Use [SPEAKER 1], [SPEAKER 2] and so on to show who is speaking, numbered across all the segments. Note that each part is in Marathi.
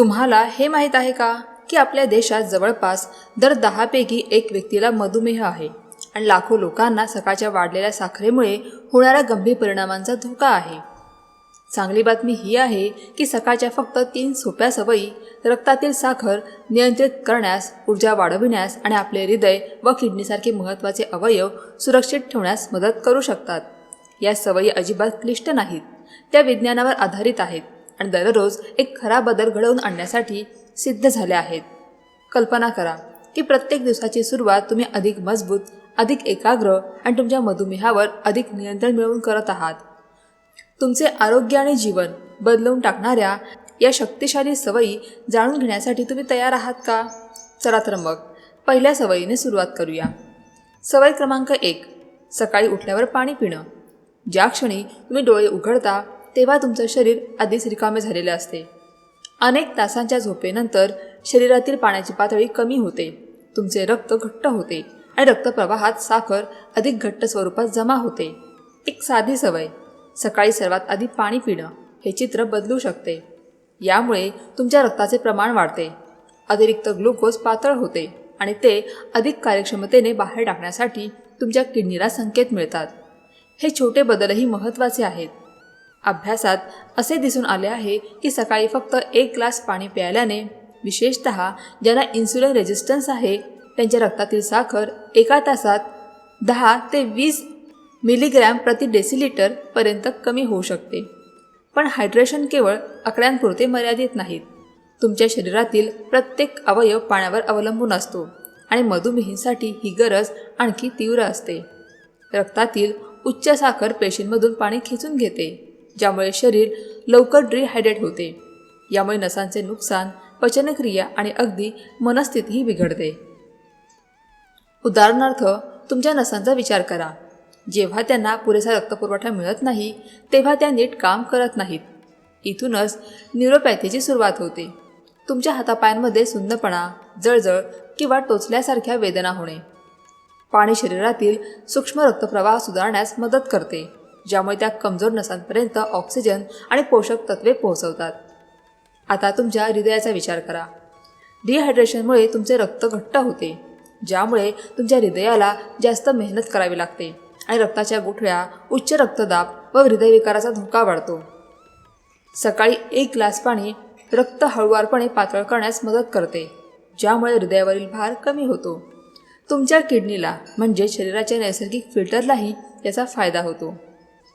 [SPEAKER 1] तुम्हाला हे माहीत आहे का की आपल्या देशात जवळपास दर दहापैकी एक व्यक्तीला मधुमेह आहे आणि लाखो लोकांना सकाळच्या वाढलेल्या साखरेमुळे होणाऱ्या गंभीर परिणामांचा धोका आहे. चांगली बातमी ही आहे की सकाळच्या फक्त तीन सोप्या सवयी रक्तातील साखर नियंत्रित करण्यास ऊर्जा वाढविण्यास आणि आपले हृदय व किडनीसारखे महत्त्वाचे अवयव सुरक्षित ठेवण्यास मदत करू शकतात. या सवयी अजिबात क्लिष्ट नाहीत. त्या विज्ञानावर आधारित आहेत. आणि दररोज एक खरा बदल घडवून आणण्यासाठी सिद्ध झाल्या आहेत. कल्पना करा की प्रत्येक दिवसाची सुरुवात तुम्ही अधिक मजबूत अधिक एकाग्र आणि तुमच्या मधुमेहावर अधिक नियंत्रण मिळवून करत आहात. तुमचे आरोग्य आणि जीवन बदलवून टाकणाऱ्या या शक्तिशाली सवयी जाणून घेण्यासाठी तुम्ही तयार आहात का? चला तर मग पहिल्या सवयीने सुरुवात करूया. सवय क्रमांक एक सकाळी उठल्यावर पाणी पिणं. ज्या क्षणी तुम्ही डोळे उघडता तेव्हा तुमचं शरीर आधीच रिकामे झालेले असते. अनेक तासांच्या झोपेनंतर शरीरातील पाण्याची पातळी कमी होते. तुमचे रक्त घट्ट होते आणि रक्तप्रवाहात साखर अधिक घट्ट स्वरूपात जमा होते. एक साधी सवय सकाळी सर्वात आधी पाणी पिणं हे चित्र बदलू शकते. यामुळे तुमच्या रक्ताचे प्रमाण वाढते. अतिरिक्त ग्लुकोज पातळ होते आणि ते अधिक कार्यक्षमतेने बाहेर टाकण्यासाठी तुमच्या किडनीला संकेत मिळतात. हे छोटे बदलही महत्त्वाचे आहेत. अभ्यासात असे दिसून आले आहे की सकाळी फक्त एक ग्लास पाणी प्यायल्याने विशेषत ज्यांना इन्सुलिन रेजिस्टन्स आहे त्यांच्या रक्तातील साखर एका तासात दहा ते वीस मिलीग्रॅम प्रति डेसिलिटर पर्यंत कमी होऊ शकते. पण हायड्रेशन केवळ आकड्यांपुरते मर्यादित नाहीत. तुमच्या शरीरातील प्रत्येक अवयव पाण्यावर अवलंबून असतो आणि मधुमेहींसाठी ही गरज आणखी तीव्र असते. रक्तातील उच्च साखर पेशींमधून पाणी खेचून घेते. ज्यामुळे शरीर लवकर डिहायड्रेट होते. यामुळे नसांचे नुकसान पचनक्रिया आणि अगदी मनस्थितीही बिघडते. उदाहरणार्थ तुमच्या नसांचा विचार करा. जेव्हा त्यांना पुरेसा रक्तपुरवठा मिळत नाही तेव्हा त्या नीट काम करत नाहीत. इथूनच न्यूरोपॅथीची सुरुवात होते. तुमच्या हातापायांमध्ये सुंदपणा जळजळ किंवा टोचल्यासारख्या वेदना होणे. पाणी शरीरातील सूक्ष्म रक्तप्रवाह सुधारण्यास मदत करते. ज्यामुळे त्या कमजोर नसांपर्यंत ऑक्सिजन आणि पोषक तत्वे पोहोचवतात. आता तुमच्या हृदयाचा विचार करा. डिहायड्रेशनमुळे तुमचे रक्त घट्ट होते. ज्यामुळे तुमच्या हृदयाला जास्त मेहनत करावी लागते आणि रक्ताच्या गुठळ्या उच्च रक्तदाब व हृदयविकाराचा धोका वाढतो. सकाळी एक ग्लास पाणी रक्त हळुवारपणे पातळ करण्यास मदत करते ज्यामुळे हृदयावरील भार कमी होतो. तुमच्या किडनीला म्हणजे शरीराच्या नैसर्गिक फिल्टरलाही याचा फायदा होतो.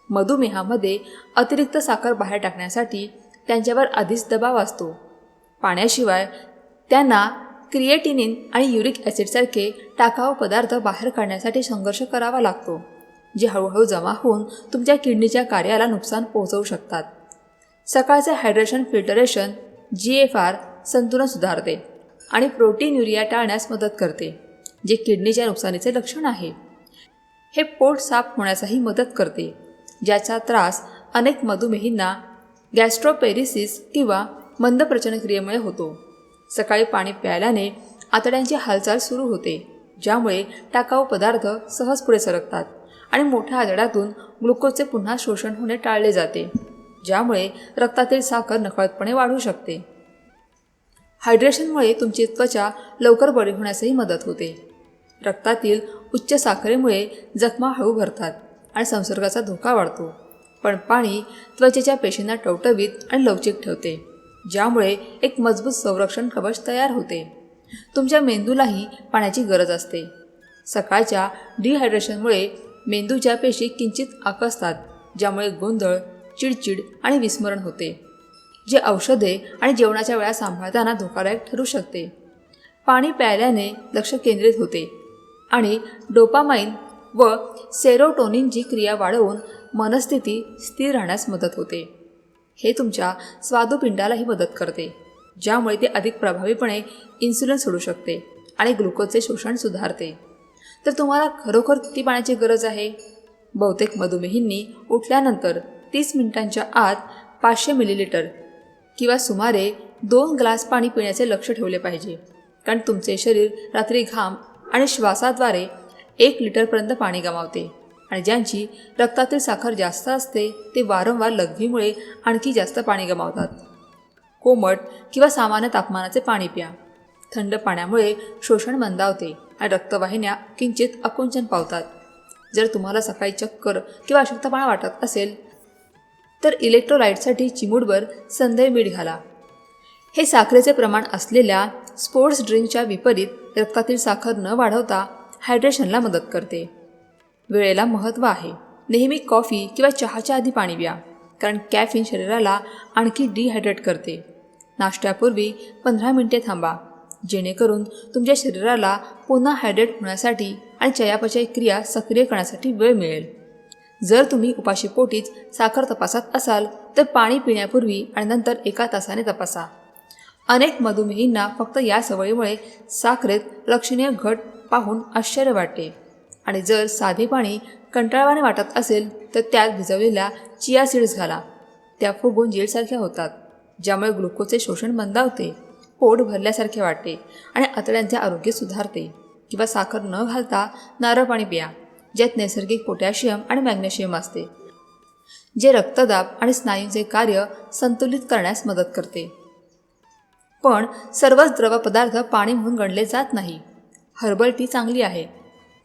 [SPEAKER 1] मधुमेहामध्ये अतिरिक्त साखर बाहेर टाकण्यासाठी त्यांच्यावर आधीच दबाव असतो. पाण्याशिवाय त्यांना क्रिएटिनिन आणि युरिक ॲसिडसारखे टाकाऊ पदार्थ बाहेर काढण्यासाठी संघर्ष करावा लागतो जे हळूहळू जमा होऊन तुमच्या किडनीच्या कार्याला नुकसान पोहोचवू शकतात. सकाळचे hydration filtration G F R संतुलन सुधारते आणि प्रोटीन युरिया टाळण्यास मदत करते जे किडनीच्या नुकसानीचे लक्षण आहे. हे पोट साफ होण्यासही मदत करते. ज्याचा त्रास अनेक मधुमेहींना गॅस्ट्रोपेरिसिस किंवा मंद प्रचनक्रियेमुळे होतो. सकाळी पाणी प्यायल्याने आतड्यांची हालचाल सुरू होते ज्यामुळे टाकाऊ पदार्थ सहज पुढे सरकतात आणि मोठ्या आतड्यातून ग्लुकोजचे पुन्हा शोषण होणे टाळले जाते ज्यामुळे रक्तातील साखर नकळतपणे वाढू शकते. हायड्रेशनमुळे तुमची त्वचा लवकर बरी होण्यासही मदत होते. रक्तातील उच्च साखरेमुळे जखमा हळू भरतात. आणि संसर्गाचा धोका वाढतो. पण पाणी त्वचेच्या पेशींना टवटवीत आणि लवचिक ठेवते ज्यामुळे एक मजबूत संरक्षण कवच तयार होते. तुमच्या मेंदूलाही पाण्याची गरज असते. सकाळच्या डिहायड्रेशनमुळे मेंदूच्या पेशी किंचित आकसतात ज्यामुळे गोंधळ चिडचिड आणि विस्मरण होते जे औषधे आणि जेवणाच्या वेळा सांभाळताना धोकादायक ठरू शकते. पाणी प्यायल्याने लक्ष केंद्रित होते आणि डोपामाइन व सेरोटोनिनची क्रिया वाढवून मनस्थिती स्थिर राहण्यास मदत होते. हे तुमच्या स्वादुपिंडालाही मदत करते ज्यामुळे ते अधिक प्रभावीपणे इन्सुलिन सोडू शकते आणि ग्लुकोजचे शोषण सुधारते. तर तुम्हाला खरोखर किती पाण्याची गरज आहे? बहुतेक मधुमेहींनी उठल्यानंतर तीस मिनिटांच्या आत पाचशे मिलीलिटर किंवा सुमारे दोन ग्लास पाणी पिण्याचे लक्ष ठेवले पाहिजे कारण तुमचे शरीर रात्री घाम आणि श्वासाद्वारे एक लिटरपर्यंत पाणी गमावते. आणि ज्यांची रक्तातील साखर जास्त असते ते वारंवार लघवीमुळे आणखी जास्त पाणी गमावतात. कोमट किंवा सामान्य तापमानाचे पाणी प्या. थंड पाण्यामुळे शोषण मंदावते आणि रक्तवाहिन्या किंचित आकुंचन पावतात. जर तुम्हाला सकाळी चक्कर किंवा अशक्तपणा वाटत असेल तर इलेक्ट्रोलाइटसाठी चिमूटभर संदय मीठ घाला. हे साखरेचे प्रमाण असलेल्या स्पोर्ट्स ड्रिंकच्या विपरीत रक्तातील साखर न वाढवता हायड्रेशनला मदत करते. वेळेला महत्त्व आहे. नेहमी कॉफी किंवा चहाच्या आधी पाणी प्या कारण कॅफिन शरीराला आणखी डिहायड्रेट करते. नाश्त्यापूर्वी पंधरा मिनिटे थांबा जेणेकरून तुमच्या शरीराला पुन्हा हायड्रेट होण्यासाठी आणि चयापचय क्रिया सक्रिय करण्यासाठी वेळ मिळेल. जर तुम्ही उपाशीपोटीच साखर तपासत असाल तर पाणी पिण्यापूर्वी आणि नंतर एका तासाने तपासा. अनेक मधुमेहींना फक्त या सवयीमुळे साखरेत लक्षणीय घट पाहून आश्चर्य वाटते. आणि जर साधे पाणी कंटाळवाने वाटत असेल तर त्यात भिजवलेल्या चिया सीड्स घाला. त्या फुगून जेलसारख्या होतात ज्यामुळे ग्लुकोजचे शोषण मंदावते पोट भरल्यासारखे वाटते आणि आतड्यांचे आरोग्य सुधारते. किंवा साखर न घालता नारळ पाणी पिया ज्यात नैसर्गिक पोटॅशियम आणि मॅग्नेशियम असते जे रक्तदाब आणि स्नायूंचे कार्य संतुलित करण्यास मदत करते. पण सर्वच द्रव पदार्थ पाणी म्हणून गणले जात नाही. हर्बल टी चांगली आहे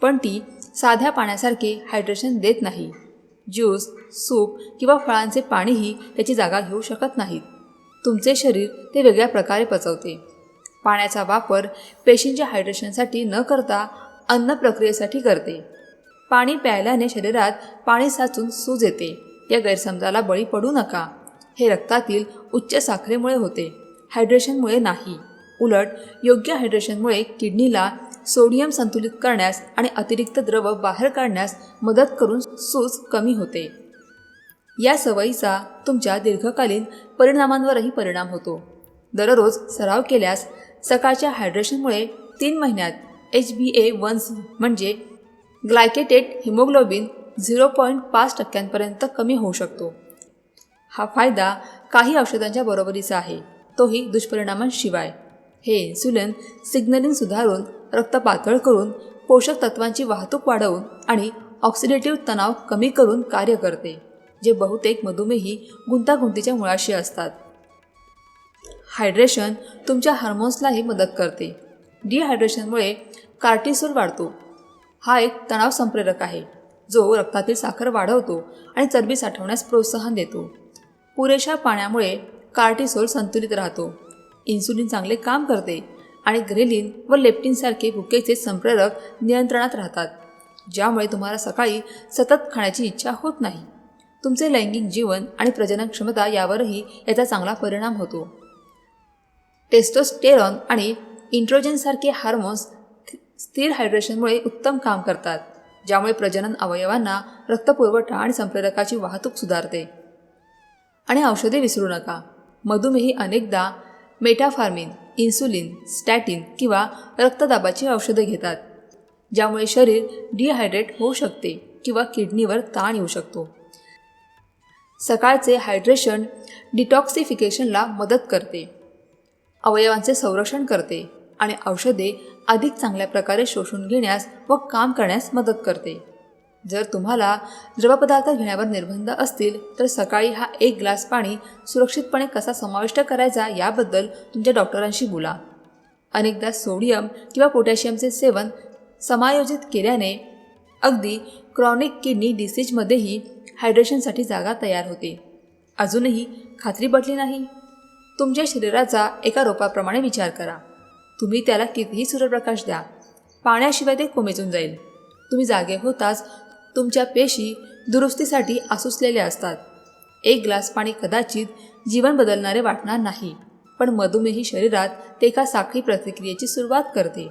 [SPEAKER 1] पण ती साध्या पाण्यासारखे हायड्रेशन देत नाही. ज्यूस सूप किंवा फळांचे पाणीही त्याची जागा घेऊ शकत नाहीत. तुमचे शरीर ते वेगळ्या प्रकारे पचवते. पाण्याचा वापर पेशींच्या हायड्रेशनसाठी न करता अन्न प्रक्रियेसाठी करते. पाणी प्यायल्याने शरीरात पाणी साचून सूज येते. या गैरसमजाला बळी पडू नका. हे रक्तातील उच्च साखरेमुळे होते. हायड्रेशनमुळे नाही. उलट योग्य हायड्रेशनमुळे किडनीला सोडियम संतुलित करण्यास आणि अतिरिक्त द्रव बाहेर काढण्यास मदत करून सूज कमी होते. या सवयीचा तुमच्या दीर्घकालीन परिणामांवरही परिणाम होतो. दररोज सराव केल्यास सकाळच्या हायड्रेशनमुळे तीन महिन्यात एच बी ए वन्स म्हणजे ग्लायकेटेड हिमोग्लोबिन झिरो पॉईंट पाच टक्क्यांपर्यंत कमी होऊ शकतो. हा फायदा काही औषधांच्या बरोबरीचा आहे. तोही दुष्परिणामांशिवाय. हे इन्सुलिन सिग्नलिंग सुधारून रक्त पातळ करून पोषक तत्वांची वाहतूक वाढवून आणि ऑक्सिडेटिव्ह तणाव कमी करून कार्य करते जे बहुतेक मधुमेही गुंतागुंतीच्या मुळाशी असतात. हायड्रेशन तुमच्या हार्मोन्सलाही मदत करते. डिहायड्रेशनमुळे कार्टिसोल वाढतो. हा एक तणाव संप्रेरक आहे जो रक्तातील साखर वाढवतो आणि चरबी साठवण्यास प्रोत्साहन देतो. पुरेशा पाण्यामुळे कार्टिसोल संतुलित राहतो. इन्सुलिन चांगले काम करते आणि ग्रेलिन व लेप्टिनसारखे भुकेचे संप्रेरक नियंत्रणात राहतात ज्यामुळे तुम्हाला सकाळी सतत खाण्याची इच्छा होत नाही. तुमचे लैंगिक जीवन आणि प्रजनन क्षमता यावरही याचा चांगला परिणाम होतो. टेस्टोस्टेरॉन आणि इंट्रोजनसारखे हार्मोन्स स्थिर हायड्रेशनमुळे उत्तम काम करतात ज्यामुळे प्रजनन अवयवांना रक्तपुरवठा आणि संप्रेरकाची वाहतूक सुधारते. आणि औषधे विसरू नका. मधुमेही अनेकदा मेटाफार्मिन इन्सुलिन स्टॅटिन किंवा रक्तदाबाची औषधे घेतात ज्यामुळे शरीर डिहायड्रेट होऊ शकते किंवा किडनीवर ताण येऊ शकतो. सकाळचे हायड्रेशन डिटॉक्सिफिकेशनला मदत करते अवयवांचे संरक्षण करते आणि औषधे अधिक चांगल्या प्रकारे शोषून घेण्यास व काम करण्यास मदत करते. जर तुम्हाला द्रवपदार्थ घेण्यावर निर्बंध असतील तर सकाळी हा एक ग्लास पाणी सुरक्षितपणे कसा समाविष्ट करायचा याबद्दल तुमच्या डॉक्टरांशी बोला. अनेकदा सोडियम किंवा पोटॅशियमचे सेवन समायोजित केल्याने अगदी क्रॉनिक किडनी डिसीजमध्येही हायड्रेशनसाठी जागा तयार होते. अजूनही खात्री पटली नाही. तुमच्या शरीराचा एका रोपाप्रमाणे विचार करा. तुम्ही त्याला कितीही सूर्यप्रकाश द्या. पाण्याशिवाय ते कोमेजून जाईल. तुम्ही जागे होताच तुमच्या पेशी दुरुस्तीसाठी आसुसलेल्या असतात. एक ग्लास पाणी कदाचित जीवन बदलणारे वाटणार नाही पण मधुमेही शरीरात ते एका साखळी प्रतिक्रियेची सुरुवात करते.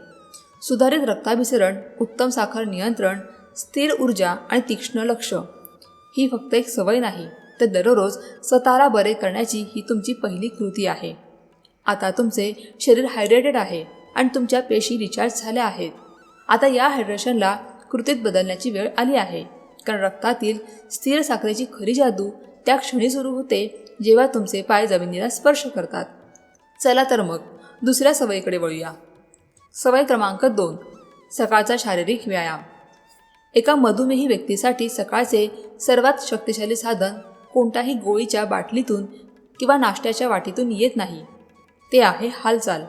[SPEAKER 1] सुधारित रक्ताभिसरण उत्तम साखर नियंत्रण स्थिर ऊर्जा आणि तीक्ष्ण लक्ष. ही फक्त एक सवय नाही तर दररोज स्वतःला बरे करण्याची ही तुमची पहिली कृती आहे. आता तुमचे शरीर हायड्रेटेड आहे आणि तुमच्या पेशी रिचार्ज झाल्या आहेत. आता या हायड्रेशनला कृतीत बदलण्याची वेळ आली आहे. कारण रक्तातील स्थिर साखरेची खरी जादू त्या क्षणी सुरू होते जेव्हा तुमचे पाय जमिनीला स्पर्श करतात. चला तर मग दुसऱ्या सवयीकडे वळूया. सवय क्रमांक दोन सकाळचा शारीरिक व्यायाम. एका मधुमेही व्यक्तीसाठी सकाळचे सर्वात शक्तिशाली साधन कोणत्याही गोळीच्या बाटलीतून किंवा नाश्त्याच्या वाटीतून येत नाही. ते आहे हालचाल.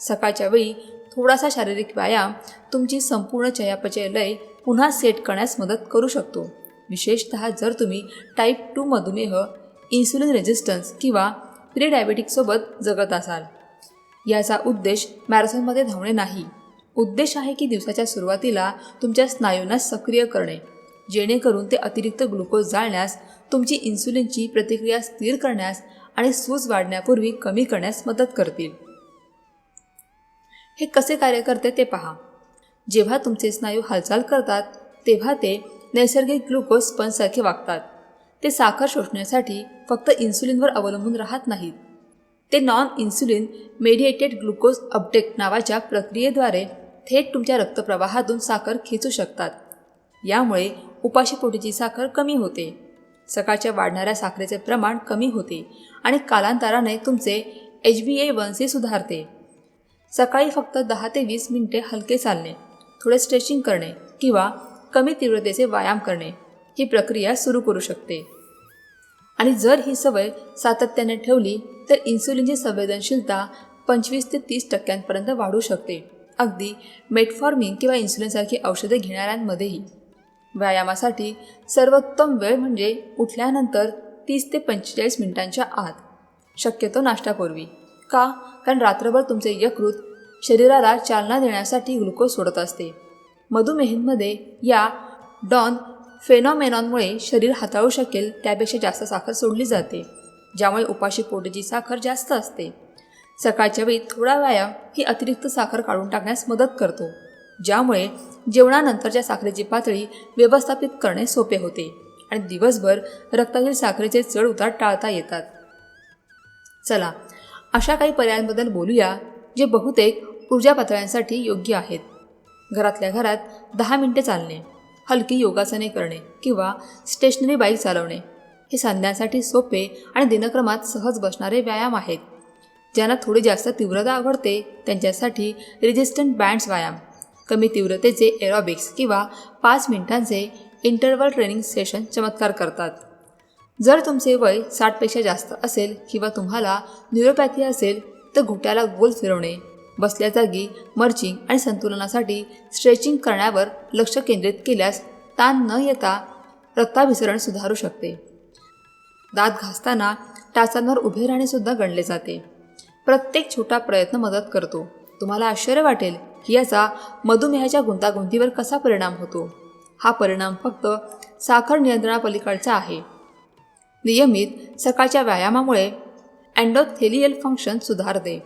[SPEAKER 1] सकाळच्या वेळी थोडासा शारीरिक व्यायाम तुमची संपूर्ण चयापचय लय पुन्हा सेट करण्यास मदत करू शकतो. विशेषतः जर तुम्ही टाईप टू मधुमेह इन्सुलिन रेजिस्टन्स किंवा प्री डायबेटिकसोबत जगत असाल. याचा उद्देश मॅरेथॉनमध्ये धावणे नाही. उद्देश आहे की दिवसाच्या सुरुवातीला तुमच्या स्नायूंना सक्रिय करणे. जेणेकरून ते अतिरिक्त ग्लुकोज जाळण्यास तुमची इन्सुलिनची प्रतिक्रिया स्थिर करण्यास आणि सूज वाढण्यापूर्वी कमी करण्यास मदत करतील. हे कसे कार्य करते ते पहा. जेव्हा तुमचे स्नायू हालचाल करतात तेव्हा ते नैसर्गिक ग्लुकोज स्पंजसारखे वागतात. ते साखर शोषण्यासाठी फक्त इन्सुलिनवर अवलंबून राहत नाहीत. ते non insulin mediated glucose uptake नावाच्या प्रक्रियेद्वारे थेट तुमच्या रक्तप्रवाहातून साखर खेचू शकतात. यामुळे उपाशीपोटीची साखर कमी होते. सकाळच्या वाढणाऱ्या साखरेचे प्रमाण कमी होते आणि कालांतराने तुमचे H B A one C सुधारते. सकाळी फक्त दहा ते वीस मिनिटे हलके चालणे थोडे स्ट्रेचिंग करणे किंवा कमी तीव्रतेचे व्यायाम करणे ही प्रक्रिया सुरू करू शकते. आणि जर ही सवय सातत्याने ठेवली तर इन्सुलिनची संवेदनशीलता पंचवीस ते तीस टक्क्यांपर्यंत वाढू शकते. अगदी मेटफॉर्मिन किंवा इन्सुलिनसारखी औषधे घेणाऱ्यांमध्येही. व्यायामासाठी सर्वोत्तम वेळ म्हणजे उठल्यानंतर तीस ते पंचेचाळीस मिनिटांच्या आत. शक्यतो नाश्त्यापूर्वी का? कारण रात्रभर तुमचे यकृत शरीराला चालना देण्यासाठी ग्लुकोज सोडत असते. मधुमेहींमध्ये या डॉन फेनॉमेनॉनमुळे शरीर हाताळू शकेल त्यापेक्षा जास्त साखर सोडली जाते ज्यामुळे उपाशी पोटीची साखर जास्त असते. सकाळच्या वेळी थोडा व्यायाम ही अतिरिक्त साखर काढून टाकण्यास मदत करतो ज्यामुळे जेवणानंतरच्या साखरेची पातळी व्यवस्थापित करणे सोपे होते आणि दिवसभर रक्तातील साखरेचे चढ उतार टाळता येतात. चला अशा काही पर्यायांबद्दल बोलूया जे बहुतेक ऊर्जा पातळ्यांसाठी योग्य आहेत. घरातल्या घरात दहा मिनटे चालणे हलकी योगासने करणे किंवा स्टेशनरी बाईक चालवणे हे सांध्यांसाठी सोपे आणि दिनक्रमात सहज बसणारे व्यायाम आहेत. ज्यांना थोडी जास्त तीव्रता आवडते त्यांच्यासाठी रेजिस्टंट बँड्स व्यायाम कमी तीव्रतेचे एरोबिक्स किंवा पाच मिनिटांचे इंटरवल ट्रेनिंग सेशन चमत्कार करतात. जर तुमचे वय साठपेक्षा जास्त असेल किंवा तुम्हाला न्युरोपॅथी असेल तर घोट्याला गोल फिरवणे बसल्या जागी मर्चिंग आणि संतुलनासाठी स्ट्रेचिंग करण्यावर लक्ष केंद्रित केल्यास ताण न येता रक्ताभिसरण सुधारू शकते. दात घासताना टाचांवर उभे राहणेसुद्धा गणले जाते. प्रत्येक छोटा प्रयत्न मदत करतो. तुम्हाला आश्चर्य वाटेल की याचा मधुमेहाच्या गुंतागुंतीवर कसा परिणाम होतो. हा परिणाम फक्त साखर नियंत्रणापलीकडचा आहे. नियमित सकाळच्या व्यायामामुळे अँडोथेलियल फंक्शन सुधारते.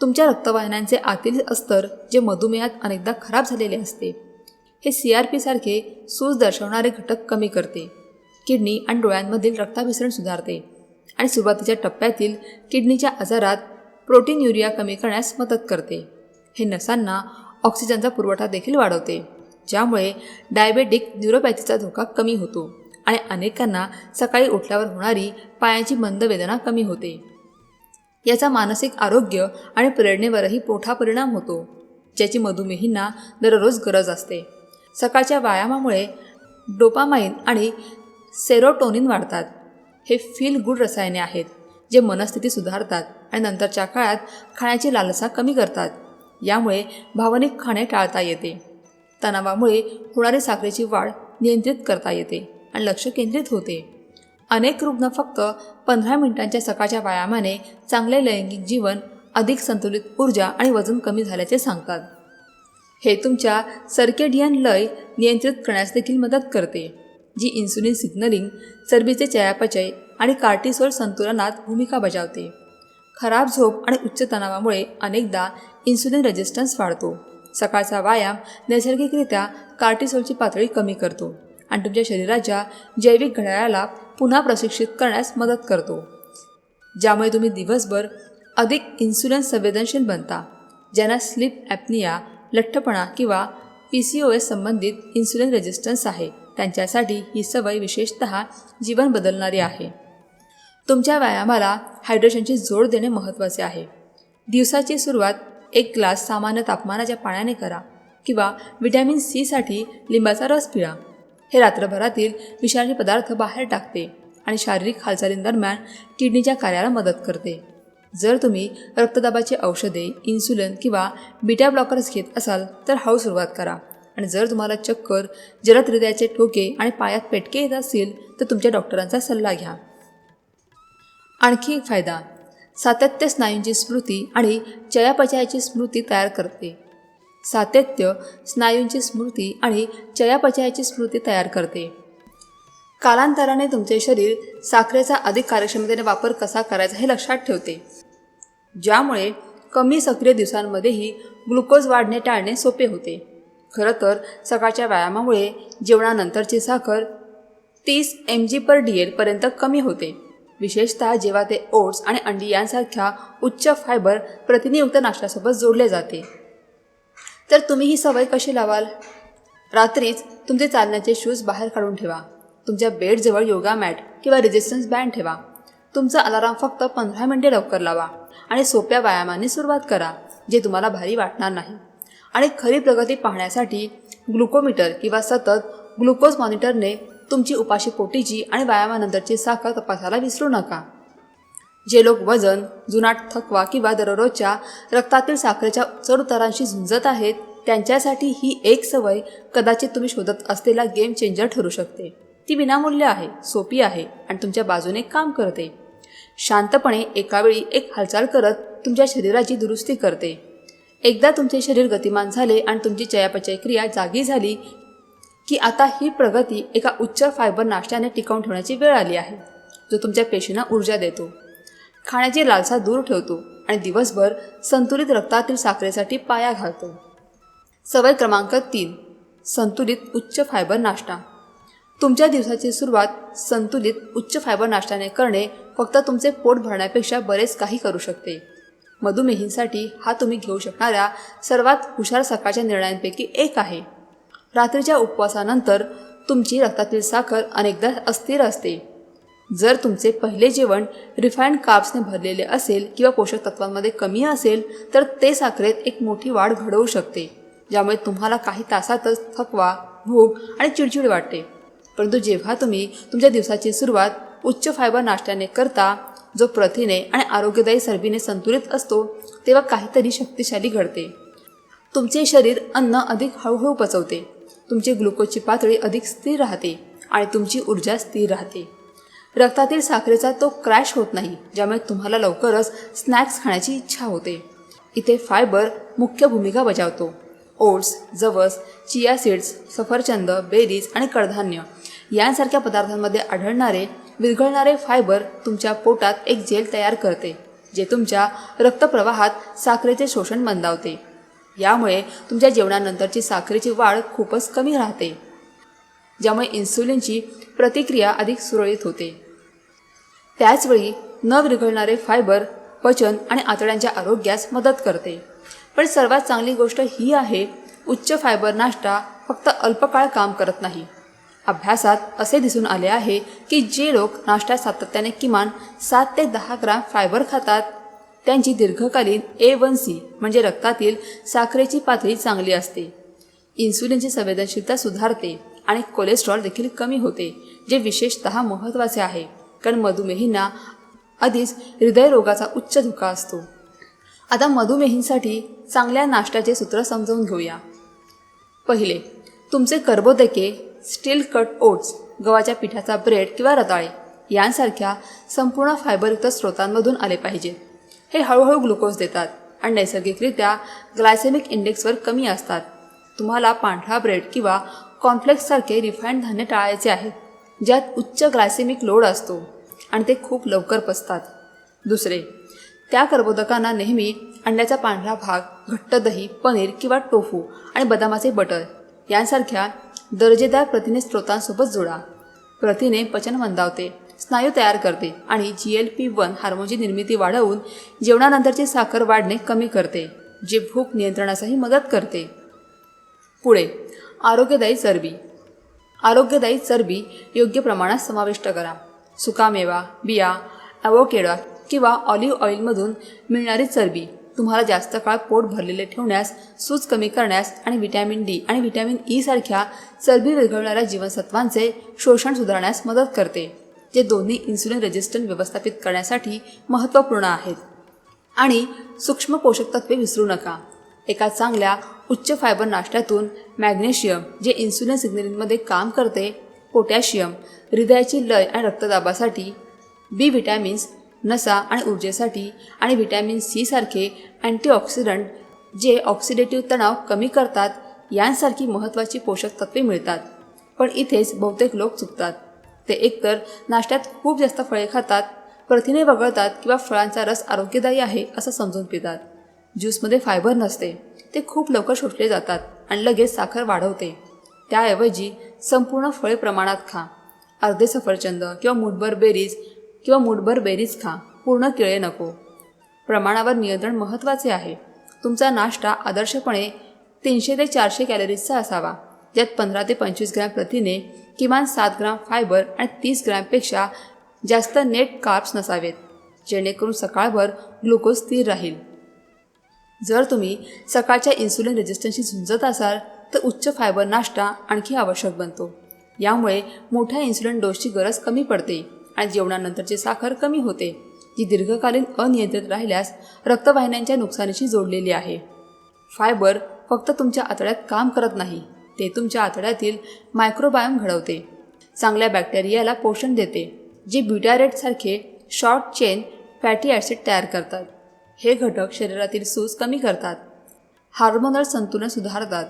[SPEAKER 1] तुमच्या रक्तवाहिन्यांचे आतील अस्तर जे मधुमेहात अनेकदा खराब झालेले असते हे सी आर पीसारखे सूज दर्शवणारे घटक कमी करते. किडनी आणि डोळ्यांमधील रक्ताभिसरण सुधारते आणि सुरुवातीच्या टप्प्यातील किडनीच्या आजारात प्रोटीन युरिया कमी करण्यास मदत करते. हे नसांना ऑक्सिजनचा पुरवठा देखील वाढवते ज्यामुळे डायबेटिक न्युरोपॅथीचा धोका कमी होतो. आणि अनेकांना सकाळी उठल्यावर होणारी पायाची मंद वेदना कमी होते. याचा मानसिक आरोग्य आणि प्रेरणेवरही मोठा परिणाम होतो. ज्याची मधुमेहींना दररोज गरज असते. सकाळच्या व्यायामामुळे डोपामाइन आणि सेरोटोनिन वाढतात. हे फील गुड रसायने आहेत जे मनस्थिती सुधारतात आणि नंतरच्या काळात खाण्याची लालसा कमी करतात. यामुळे भावनिक खाणे टाळता येते. तणावामुळे होणारी साखरेची वाढ नियंत्रित करता येते. आणि लक्ष केंद्रित होते. अनेक रुग्ण फक्त पंधरा मिनिटांच्या सकाळच्या व्यायामाने चांगले लैंगिक जीवन अधिक संतुलित ऊर्जा आणि वजन कमी झाल्याचे सांगतात. हे तुमच्या सर्केडियन लय नियंत्रित करण्यास देखील मदत करते जी इन्सुलिन सिग्नलिंग चरबीचे चयापचय आणि कार्टिसोल संतुलनात भूमिका बजावते. खराब झोप आणि उच्च तणावामुळे अनेकदा इन्सुलिन रेजिस्टन्स वाढतो. सकाळचा व्यायाम नैसर्गिकरित्या कार्टिसोलची पातळी कमी करतो. आणि तुमच्या शरीराच्या जैविक घड्याळाला पुन्हा प्रशिक्षित करण्यास मदत करतो. ज्यामुळे तुम्ही दिवसभर अधिक इन्सुलिन संवेदनशील बनता ज्यांना स्लीप ॲपनिया लठ्ठपणा किंवा पी सी ओ एस संबंधित इन्सुलिन रेजिस्टन्स आहे. त्यांच्यासाठी ही सवय विशेषत जीवन बदलणारी आहे. तुमच्या व्यायामाला हायड्रेशनची जोड देणे महत्त्वाचे आहे. दिवसाची सुरुवात एक ग्लास सामान्य तापमानाच्या पाण्याने करा किंवा व्हिटॅमिन सीसाठी लिंबाचा रस पिळा. हे रात्रभरातील विषारी पदार्थ बाहेर टाकते आणि शारीरिक हालचालींदरम्यान किडनीच्या कार्याला मदत करते. जर तुम्ही रक्तदाबाची औषधे इन्सुलिन किंवा बीटा ब्लॉकर्स घेत असाल तर हळू सुरुवात करा. आणि जर तुम्हाला चक्कर जलद हृदयाचे ठोके आणि पायात पेटके येत असतील तर तुमच्या डॉक्टरांचा सल्ला घ्या. आणखी एक फायदा सातत्य स्नायूंची स्मृती आणि चयापचयाची स्मृती तयार करते. सातत्य स्नायूंची स्मृती आणि चयापचयाची स्मृती तयार करते. कालांतराने तुमचे शरीर साखरेचा अधिक कार्यक्षमतेने वापर कसा करायचा हे लक्षात ठेवते. ज्यामुळे कमी सक्रिय दिवसांमध्येही ग्लुकोज वाढणे टाळणे सोपे होते. खरं तर सकाळच्या व्यायामामुळे जेवणानंतरची साखर तीस एम जी पर डी एलपर्यंत कमी होते. विशेषतः जेव्हा ते ओट्स आणि अंडी यांसारख्या उच्च फायबर प्रतिनियुक्त नाश्त्यासोबत जोडले जाते. तर तुम्ही ही सवय कशी लावाल? रात्रीच तुमचे चालण्याचे शूज बाहेर काढून ठेवा. तुमच्या बेडजवळ योगा मॅट किंवा रेजिस्टन्स बँड ठेवा. तुमचा अलाराम फक्त पंधरा मिनिटे लवकर लावा आणि सोप्या व्यायामाने सुरुवात करा जे तुम्हाला भारी वाटणार नाही. आणि खरी प्रगती पाहण्यासाठी ग्लुकोमीटर किंवा सतत ग्लुकोज मॉनिटरने तुमची उपाशी पोटीची आणि व्यायामानंतरची साखर तपासायला विसरू नका. जे लोक वजन जुनाट थकवा किंवा दररोजच्या रक्तातील साखरेच्या चढउतारांशी झुंजत आहेत त्यांच्यासाठी ही एक सवय कदाचित तुम्ही शोधत असलेला गेम चेंजर ठरू शकते. ती विनामूल्य आहे सोपी आहे आणि तुमच्या बाजूने काम करते. शांतपणे एकावेळी एक हालचाल करत तुमच्या शरीराची दुरुस्ती करते. एकदा तुमचे शरीर गतिमान झाले आणि तुमची चयापचय क्रिया जागी झाली की आता ही प्रगती एका उच्च फायबर नाश्त्याने टिकवून ठेवण्याची वेळ आली आहे जो तुमच्या पेशींना ऊर्जा देतो. खाण्याची लालसा दूर ठेवतो आणि दिवसभर संतुलित रक्तातील साखरेसाठी पाया घालतो. सवय क्रमांक तीन संतुलित उच्च फायबर नाश्ता. तुमच्या दिवसाची सुरुवात संतुलित उच्च फायबर नाश्त्याने करणे फक्त तुमचे पोट भरण्यापेक्षा बरेच काही करू शकते. मधुमेहींसाठी हा तुम्ही घेऊ शकणाऱ्या सर्वात हुशार सकाळच्या निर्णयांपैकी एक आहे. रात्रीच्या उपवासानंतर तुमची रक्तातील साखर अनेकदा अस्थिर असते. जर तुमचे पहिले जेवण रिफाईंड काप्सने भरलेले असेल किंवा पोषक तत्वांमध्ये कमी असेल तर ते साखरेत एक मोठी वाढ घडवू शकते ज्यामुळे तुम्हाला काही तासातच थकवा भूक आणि चिडचिड वाटते. परंतु जेव्हा तुम्ही तुमच्या दिवसाची सुरुवात उच्च फायबर नाश्त्याने करता जो प्रथिने आणि आरोग्यदायी चरबीने संतुलित असतो तेव्हा काहीतरी शक्तिशाली घडते. तुमचे शरीर अन्न अधिक हळूहळू पचवते तुमची ग्लुकोजची पातळी अधिक स्थिर राहते आणि तुमची ऊर्जा स्थिर राहते. रक्तातील साखरेचा तो क्रॅश होत नाही ज्यामुळे तुम्हाला लवकरच स्नॅक्स खाण्याची इच्छा होते. इथे फायबर मुख्य भूमिका बजावतो. ओट्स जवस चिया सीड्स सफरचंद बेरीज आणि कडधान्य यांसारख्या पदार्थांमध्ये आढळणारे विरघळणारे फायबर तुमच्या पोटात एक जेल तयार करते जे तुमच्या रक्तप्रवाहात साखरेचे शोषण मंदावते. यामुळे तुमच्या जेवणानंतरची साखरेची वाढ खूपच कमी राहते ज्यामुळे इन्सुलिनची प्रतिक्रिया अधिक सुरळीत होते. त्याचवेळी न विरघळणारे फायबर पचन आणि आतड्यांच्या आरोग्यास मदत करते. पण सर्वात चांगली गोष्ट ही आहे उच्च फायबर नाश्ता फक्त अल्पकाळ काम करत नाही. अभ्यासात असे दिसून आले आहे की जे लोक नाश्त्यात सातत्याने किमान सात ते दहा ग्राम फायबर खातात त्यांची दीर्घकालीन ए वन सी म्हणजे रक्तातील साखरेची पातळी चांगली असते. इन्सुलिनची संवेदनशीलता सुधारते आणि कोलेस्ट्रॉल देखील कमी होते जे विशेषतः महत्त्वाचे आहे. कारण मधुमेहींना आधीच हृदयरोगाचा उच्च धोका असतो. आता मधुमेहींसाठी चांगल्या नाश्त्याचे सूत्र समजावून घेऊया. पहिले तुमचे कर्बोदके स्टील कट ओट्स गव्हाच्या पिठाचा ब्रेड किंवा रताळे यांसारख्या संपूर्ण फायबरयुक्त स्रोतांमधून आले पाहिजेत हे हळूहळू ग्लुकोज देतात आणि नैसर्गिकरित्या ग्लायसेमिक इंडेक्सवर कमी असतात. तुम्हाला पांढरा ब्रेड किंवा कॉर्नफ्लेक्ससारखे रिफाईंड धान्य टाळायचे आहेत ज्यात उच्च ग्लायसेमिक लोड असतो. आणि ते खूप लवकर पचतात. दुसरे त्या कर्बोदकांना नेहमी अंड्याचा पांढरा भाग घट्ट दही पनीर किंवा टोफू आणि बदामाचे बटर यांसारख्या दर्जेदार प्रथिने स्रोतांसोबत जोडा. प्रथिने पचन मंदावते स्नायू तयार करते आणि जी एल पी वन हार्मोनची निर्मिती वाढवून जेवणानंतरची साखर वाढणे कमी करते जे भूक नियंत्रणासही मदत करते. पुढे आरोग्यदायी चरबी. आरोग्यदायी चरबी योग्य प्रमाणात समाविष्ट करा. सुकामेवा बिया ॲवोकेडा किंवा ऑलिव्ह ऑइलमधून मिळणारी चरबी तुम्हाला जास्त काळ पोट भरलेले ठेवण्यास सूज कमी करण्यास आणि व्हिटॅमिन डी आणि व्हिटॅमिन ई सारख्या चरबी विरघळणाऱ्या जीवनसत्वांचे शोषण सुधारण्यास मदत करते जे दोन्ही इन्सुलिन रेजिस्टंट व्यवस्थापित करण्यासाठी महत्त्वपूर्ण आहेत. आणि सूक्ष्म पोषक तत्वे विसरू नका. एका चांगल्या उच्च फायबर नाश्त्यातून मॅग्नेशियम जे इन्सुलिन सिग्नलिंगमध्ये काम करते पोटॅशियम हृदयाची लय आणि रक्तदाबासाठी बी व्हिटॅमिन्स नसा आणि ऊर्जेसाठी आणि व्हिटॅमिन सी सारखे अँटीऑक्सिडंट जे ऑक्सिडेटिव्ह तणाव कमी करतात यांसारखी महत्त्वाची पोषक तत्वे मिळतात. पण इथेच बहुतेक लोक चुकतात. ते एकतर नाश्त्यात खूप जास्त फळे खातात प्रथिने वगळतात किंवा फळांचा रस आरोग्यदायी आहे असं समजून पितात. ज्यूसमध्ये फायबर नसते. ते खूप लवकर शोषले जातात आणि लगेच साखर वाढवते. त्याऐवजी संपूर्ण फळे प्रमाणात खा. अर्धे सफरचंद किंवा मुठभर बेरीज किंवा मुठभर बेरीज खा. पूर्ण केळे नको. प्रमाणावर नियंत्रण महत्त्वाचे आहे. तुमचा नाश्ता आदर्शपणे तीनशे ते चारशे कॅलरीजचा असावा. ज्यात पंधरा ते पंचवीस ग्रॅम प्रथिने किमान सात ग्राम फायबर आणि तीस ग्रॅमपेक्षा जास्त नेट कार्ब्स नसावेत. जेणेकरून सकाळभर ग्लुकोज स्थिर राहील. जर तुम्ही सकाळच्या इन्सुलिन रेजिस्टन्सशी झुंजत असाल तर उच्च फायबर नाश्ता आणखी आवश्यक बनतो. यामुळे मोठ्या इन्सुलिन डोसची गरज कमी पडते आणि जेवणानंतरची साखर कमी होते जी दीर्घकालीन अनियंत्रित राहिल्यास रक्तवाहिन्यांच्या नुकसानीशी जोडलेली आहे. फायबर फक्त तुमच्या आतड्यात काम करत नाही ते तुमच्या आतड्यातील मायक्रोबायोम घडवते. चांगल्या बॅक्टेरियाला पोषण देते जे ब्युटॅरेटसारखे शॉर्ट चेन फॅटी ॲसिड तयार करतात. हे घटक शरीरातील सूज कमी करतात हार्मोनल संतुलन सुधारतात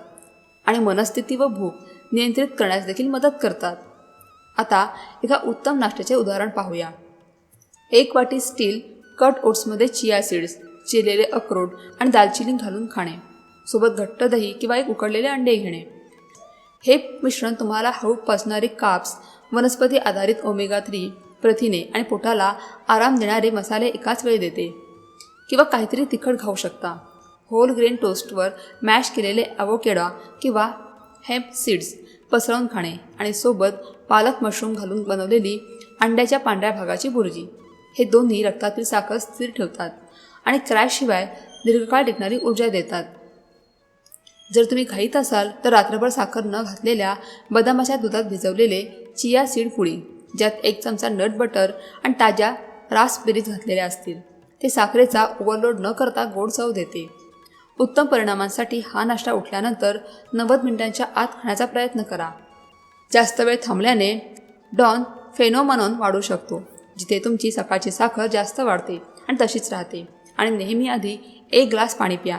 [SPEAKER 1] आणि मनस्थिती व भूक नियंत्रित करण्यास देखील मदत करतात. आता एका उत्तम नाश्त्याचे उदाहरण पाहूया. एक वाटी स्टील कट ओट्समध्ये चिया सीड्स चिरलेले अक्रोड आणि दालचिनी घालून खाणे. सोबत घट्ट दही किंवा एक उकडलेले अंडे घेणे. हे मिश्रण तुम्हाला हळू पचणारे काप्स वनस्पती आधारित ओमेगा थ्री प्रथिने आणि पोटाला आराम देणारे मसाले एकाच वेळी देते. किंवा काहीतरी तिखट खाऊ शकता. होल ग्रेन टोस्टवर मॅश केलेले अवोकेडा किंवा हेम्प सीड्स पसरवून खाणे आणि सोबत पालक मशरूम घालून बनवलेली अंड्याच्या पांढऱ्या भागाची भुर्जी हे दोन्ही रक्तातील साखर स्थिर ठेवतात आणि क्रॅशशिवाय दीर्घकाळ टिकणारी ऊर्जा देतात. जर तुम्ही घाईत असाल तर रात्रभर साखर न घातलेल्या बदामाच्या दुधात भिजवलेले चिया सीड पुडी ज्यात एक चमचा नट बटर आणि ताज्या रासबेरीज घातलेल्या असतील. ते साखरेचा ओव्हरलोड न करता गोड चव देते. उत्तम परिणामांसाठी हा नाश्ता उठल्यानंतर नव्वद मिनिटांच्या आत खाण्याचा प्रयत्न करा. जास्त वेळ थांबल्याने डॉन फेनोमनॉन वाढू शकतो जिथे तुमची सकाळची साखर जास्त वाढते आणि तशीच राहते. आणि नेहमी आधी एक ग्लास पाणी प्या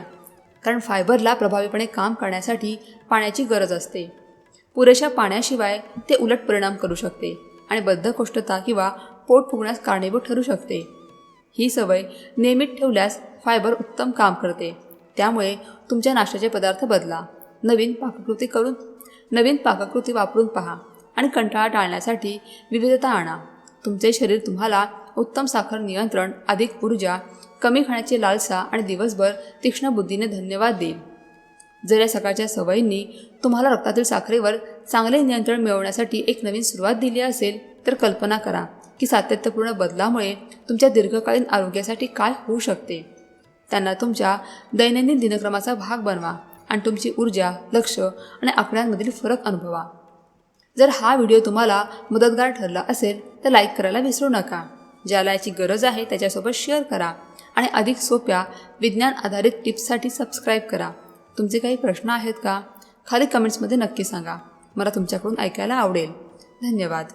[SPEAKER 1] कारण फायबरला प्रभावीपणे काम करण्यासाठी पाण्याची गरज असते. पुरेशा पाण्याशिवाय ते उलट परिणाम करू शकते आणि बद्धकोष्ठता किंवा पोट फुगण्यास कारणीभूत ठरू शकते. ही सवय नियमित ठेवल्यास फायबर उत्तम काम करते. त्यामुळे तुमच्या नाश्त्याचे पदार्थ बदला. नवीन पाककृती करून नवीन पाककृती वापरून पहा आणि कंटाळा टाळण्यासाठी विविधता आणा. तुमचे शरीर तुम्हाला उत्तम साखर नियंत्रण अधिक ऊर्जा कमी खाण्याची लालसा आणि दिवसभर तीक्ष्ण बुद्धीने धन्यवाद देईल. जर या सकाळच्या सवयींनी तुम्हाला रक्तातील साखरेवर चांगले नियंत्रण मिळवण्यासाठी एक नवीन सुरुवात दिली असेल तर कल्पना करा की सातत्यपूर्ण बदलामुळे तुमच्या दीर्घकालीन आरोग्यासाठी काय होऊ शकते. त्यांना तुमच्या दैनंदिन दिनक्रमाचा भाग बनवा आणि तुमची ऊर्जा लक्ष आणि आकड्यांमधील फरक अनुभवा. जर हा व्हिडिओ तुम्हाला मदतगार ठरला असेल तर लाईक करायला विसरू नका. ज्याला याची गरज आहे त्याच्यासोबत शेअर करा आणि अधिक सोप्या विज्ञान आधारित टिप्ससाठी सबस्क्राईब करा. तुमचे काही प्रश्न आहेत का? खाली कमेंट्समध्ये नक्की सांगा. मला तुमच्याकडून ऐकायला आवडेल. धन्यवाद.